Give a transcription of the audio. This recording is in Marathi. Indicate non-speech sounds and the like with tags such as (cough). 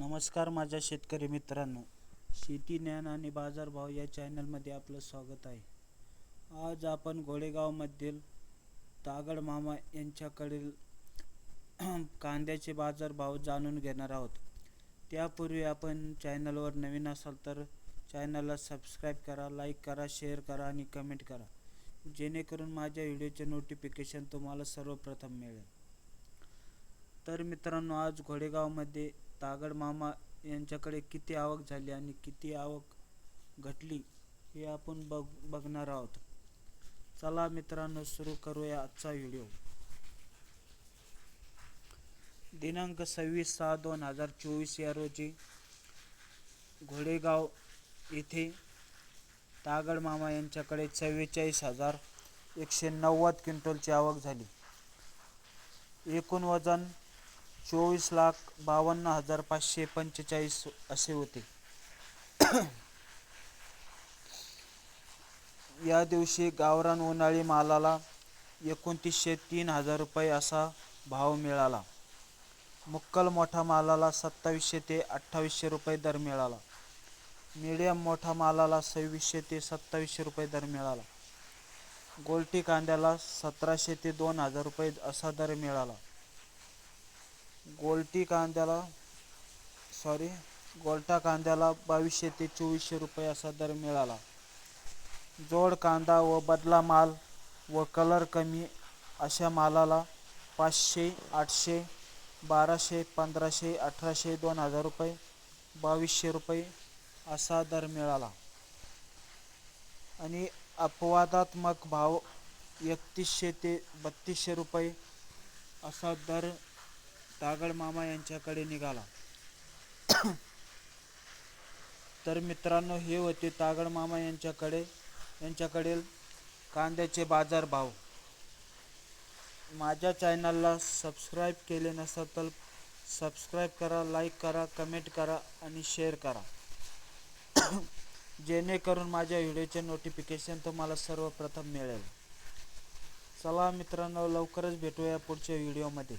नमस्कार माझ्या शेतकरी मित्रांनो. शेती ज्ञान आणि बाजारभाव या चॅनलमध्ये आपलं स्वागत आहे. आज आपण घोडेगावमधील तागड मामा यांच्याकडील (clears throat) कांद्याचे बाजारभाव जाणून घेणार आहोत. त्यापूर्वी आपण चॅनलवर नवीन असाल तर चॅनलला सबस्क्राईब करा लाईक करा शेअर करा आणि कमेंट करा. जेणेकरून माझ्या व्हिडिओचे नोटिफिकेशन तुम्हाला सर्वप्रथम मिळेल. तर मित्रांनो आज घोडेगावमध्ये तागड मामा यांच्याकडे किती आवक झाली आणि किती आवक घटली हे आपण बघ बघणार आहोत. चला मित्रांनो सुरू करूया आजचा व्हिडिओ. दिनांक सव्वीस सहा दोन हजार चोवीस या रोजी घोडेगाव येथे तागड मामा यांच्याकडे चव्वेचाळीस हजार एकशे नव्वद क्विंटलची आवक झाली. एकूण वजन चोवीस लाख बावन्न हजार पाचशे पंचेचाळीस असे होते. या दिवशी गावरान उन्हाळी मालाला एकोणतीसशे तीन हजार रुपये असा भाव मिळाला. मुक्कल मोठा मालाला सत्तावीसशे ते अठ्ठावीसशे रुपये दर मिळाला. मीडियम मोठा मालाला सव्वीसशे ते सत्तावीसशे रुपये दर मिळाला. गोलटी कांद्याला सतराशे ते दोन हजार रुपये असा दर मिळाला. गोलटी कांद्याला सॉरी गोलटा कांद्याला बावीसशे ते चोवीसशे रुपये असा दर मिळाला. जोड कांदा व बदला माल व कलर कमी अशा मालाला पाचशे आठशे बाराशे पंधराशे अठराशे दोन हजार रुपये बावीसशे रुपये असा दर मिळाला. आणि अपवादात्मक भाव एकतीसशे ते बत्तीसशे रुपये असा दर तागड मामा यांच्याकडे निघाला. तर मित्रांनो हे होते तागड मामा यांच्याकडे यांच्याकडील कांद्याचे बाजार भाव. माझ्या चॅनलला सबस्क्राईब केले नसेल तर सबस्क्राईब करा लाईक करा कमेंट करा आणि शेअर करा. जेणेकरून माझ्या व्हिडिओचे नोटिफिकेशन तुम्हाला सर्वप्रथम मिळेल. चला मित्रांनो लवकरच भेटूया पुढच्या व्हिडिओमध्ये